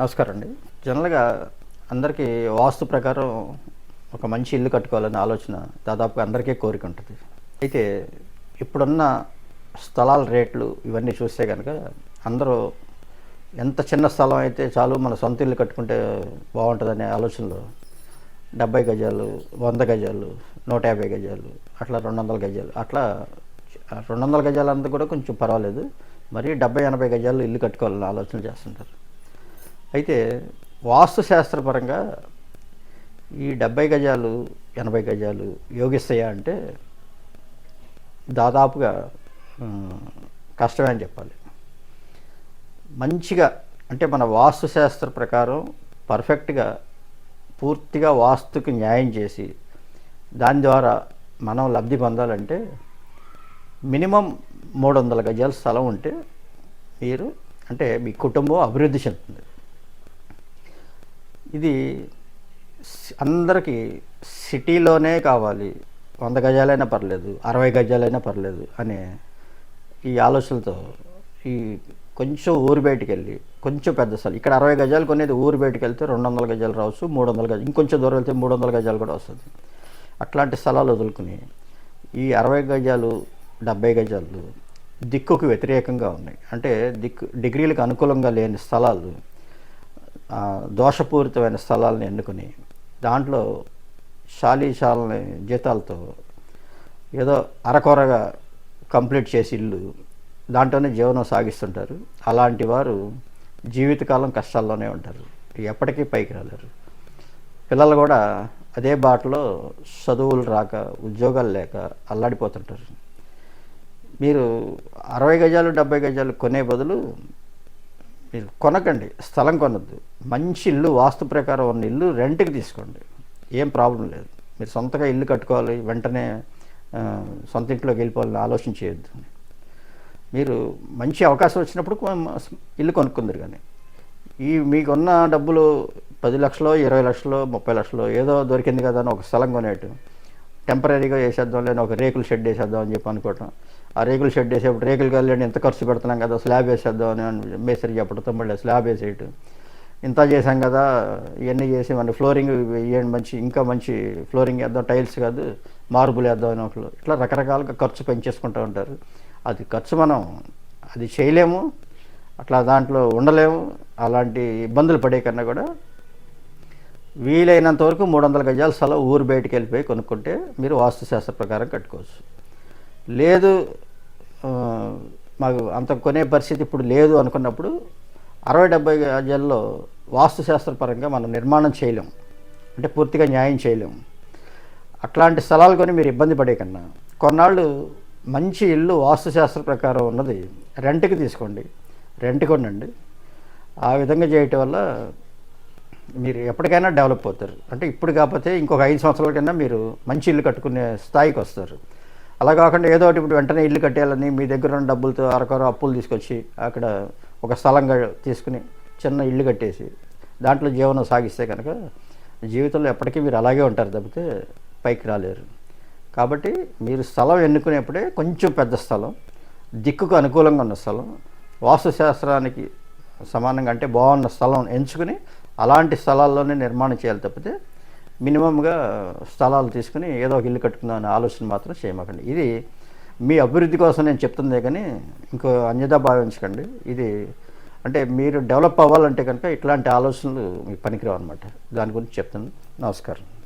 నమస్కారం అండి. జనరల్గా అందరికీ వాస్తు ప్రకారం ఒక మంచి ఇల్లు కట్టుకోవాలనే ఆలోచన దాదాపుగా అందరికీ కోరిక ఉంటుంది. అయితే ఇప్పుడున్న స్థలాల రేట్లు ఇవన్నీ చూస్తే కనుక అందరూ ఎంత చిన్న స్థలం అయితే చాలు మన సొంత ఇల్లు కట్టుకుంటే బాగుంటుందనే ఆలోచనలో డెబ్బై గజాలు వంద గజాలు నూట యాభై గజాలు అట్లా రెండు వందల గజాలు అట్లా రెండు వందల గజాలు అంతా కూడా కొంచెం పర్వాలేదు. మరి డెబ్బై ఎనభై గజాలు ఇల్లు కట్టుకోవాలని ఆలోచన చేస్తుంటారు. అయితే వాస్తు శాస్త్రపరంగా ఈ డెబ్బై గజాలు ఎనభై గజాలు యోగిస్తాయా అంటే దాదాపుగా కష్టమే అని చెప్పాలి. మంచిగా అంటే మన వాస్తుశాస్త్ర ప్రకారం పర్ఫెక్ట్గా పూర్తిగా వాస్తుకి న్యాయం చేసి దాని ద్వారా మనం లబ్ధి పొందాలంటే మినిమం మూడు వందల గజాల స్థలం ఉంటే మీరు అంటే మీ కుటుంబం అభివృద్ధి చెందుతుంది. ఇది అందరికీ సిటీలోనే కావాలి. వంద గజాలైనా పర్లేదు అరవై గజాలైనా పర్లేదు అనే ఈ ఆలోచనలతో ఈ కొంచెం ఊరు బయటికి వెళ్ళి కొంచెం పెద్ద స్థలం ఇక్కడ అరవై గజాలు కొనేది ఊరు బయటికి వెళ్తే రెండు వందల గజాలు రావచ్చు మూడు వందల గజాలు ఇంకొంచెం దూరం వెళ్తే మూడు వందల గజాలు కూడా వస్తుంది. అట్లాంటి స్థలాలు వదులుకుని ఈ అరవై గజాలు డెబ్బై గజాలు దిక్కుకు వ్యతిరేకంగా ఉన్నాయి. అంటే దిక్కు డిగ్రీలకు అనుకూలంగా లేని స్థలాలు దోషపూరితమైన స్థలాలను ఎన్నుకొని దాంట్లో శాలీశాలని జీతాలతో ఏదో అరకొరగా కంప్లీట్ చేసి ఇల్లు దాంట్లోనే జీవనం సాగిస్తుంటారు. అలాంటి వారు జీవితకాలం కష్టాల్లోనే ఉంటారు. ఎప్పటికీ పైకి రాలేరు. పిల్లలు కూడా అదే బాటలో చదువులు రాక ఉద్యోగాలు లేక అల్లాడిపోతుంటారు. మీరు అరవై గజాలు డెబ్బై గజాలు కొనే బదులు మీరు కొనకండి స్థలం కొనద్దు. మంచి ఇల్లు వాస్తు ప్రకారం ఉన్న ఇల్లు రెంట్కి తీసుకోండి. ఏం ప్రాబ్లం లేదు. మీరు సొంతగా ఇల్లు కట్టుకోవాలి వెంటనే సొంత ఇంట్లోకి వెళ్ళిపోవాలని ఆలోచన చేయొద్దు. మీరు మంచి అవకాశం వచ్చినప్పుడు ఇల్లు కొనుక్కుందరు కానీ. ఈ మీకున్న డబ్బులు పది లక్షలు ఇరవై లక్షలు ముప్పై లక్షలు ఏదో దొరికింది కదా అని ఒక స్థలం కొనేటం టెంపరీగా వేసేద్దాం లేని ఒక రేకుల షెడ్ వేసేద్దాం అని చెప్పి అనుకోవటం. ఆ రేకుల షెడ్ వేసేప్పుడు రేకులు కలిసి ఎంత ఖర్చు పెడుతున్నాం కదా స్లాబ్ వేసేద్దాం అని మేసరి చెప్పడంతో మళ్ళీ స్లాబ్ వేసేయటం. ఇంత చేసాం కదా ఇవన్నీ చేసి మన ఫ్లోరింగ్ వేయండి మంచి ఇంకా మంచి ఫ్లోరింగ్ వేద్దాం టైల్స్ కాదు మార్బుల్ వేద్దాం అని ఒకళ్ళు. ఇట్లా రకరకాలుగా ఖర్చు పెంచేసుకుంటూ ఉంటారు. అది ఖర్చు మనం అది చేయలేము అట్లా దాంట్లో ఉండలేము అలాంటి ఇబ్బందులు పడే కన్నా కూడా వీలైనంత వరకు మూడు వందల గజాల స్థలం ఊరు బయటికి వెళ్ళిపోయి కొనుక్కుంటే మీరు వాస్తుశాస్త్ర ప్రకారం కట్టుకోవచ్చు. లేదు మాకు అంత కొనే పరిస్థితి ఇప్పుడు లేదు అనుకున్నప్పుడు అరవై డెబ్బై గజాల్లో వాస్తుశాస్త్ర పరంగా మనం నిర్మాణం చేయలేం. అంటే పూర్తిగా న్యాయం చేయలేం. అట్లాంటి స్థలాలు కొని మీరు ఇబ్బంది పడే కన్నా కొన్నాళ్ళు మంచి ఇల్లు వాస్తుశాస్త్ర ప్రకారం ఉన్నది. రెంట్కి తీసుకోండి. రెంట్ కొనండి. ఆ విధంగా చేయటం వల్ల మీరు ఎప్పటికైనా డెవలప్ అవుతారు. అంటే ఇప్పుడు కాకపోతే ఇంకొక ఐదు సంవత్సరాల కన్నా మీరు మంచి ఇల్లు కట్టుకునే స్థాయికి వస్తారు. అలా కాకుండా ఏదో ఒకటి ఇప్పుడు వెంటనే ఇల్లు కట్టేయాలని మీ దగ్గర ఉన్న డబ్బులతో అరకొర అప్పులు తీసుకొచ్చి అక్కడ ఒక స్థలంగా తీసుకుని చిన్న ఇల్లు కట్టేసి దాంట్లో జీవనం సాగిస్తే కనుక జీవితంలో ఎప్పటికీ మీరు అలాగే ఉంటారు తప్పితే పైకి రాలేరు. కాబట్టి మీరు స్థలం ఎన్నుకునేప్పుడే కొంచెం పెద్ద స్థలం దిక్కుకు అనుకూలంగా ఉన్న స్థలం వాస్తుశాస్త్రానికి సమానంగా అంటే బాగున్న స్థలం ఎంచుకుని అలాంటి స్థలాల్లోనే నిర్మాణం చేయాలి తప్పితే మినిమంగా స్థలాలు తీసుకుని ఏదో ఒక ఇల్లు కట్టుకుందాం అనే ఆలోచన మాత్రం చేయమాకండి. ఇది మీ అభివృద్ధి కోసం నేను చెప్తుందే కానీ ఇంకో అన్యదా భావించకండి. ఇది అంటే మీరు డెవలప్ అవ్వాలంటే కనుక ఇట్లాంటి ఆలోచనలు మీకు పనికిరావు అనమాట దాని గురించి చెప్తాను నమస్కారం.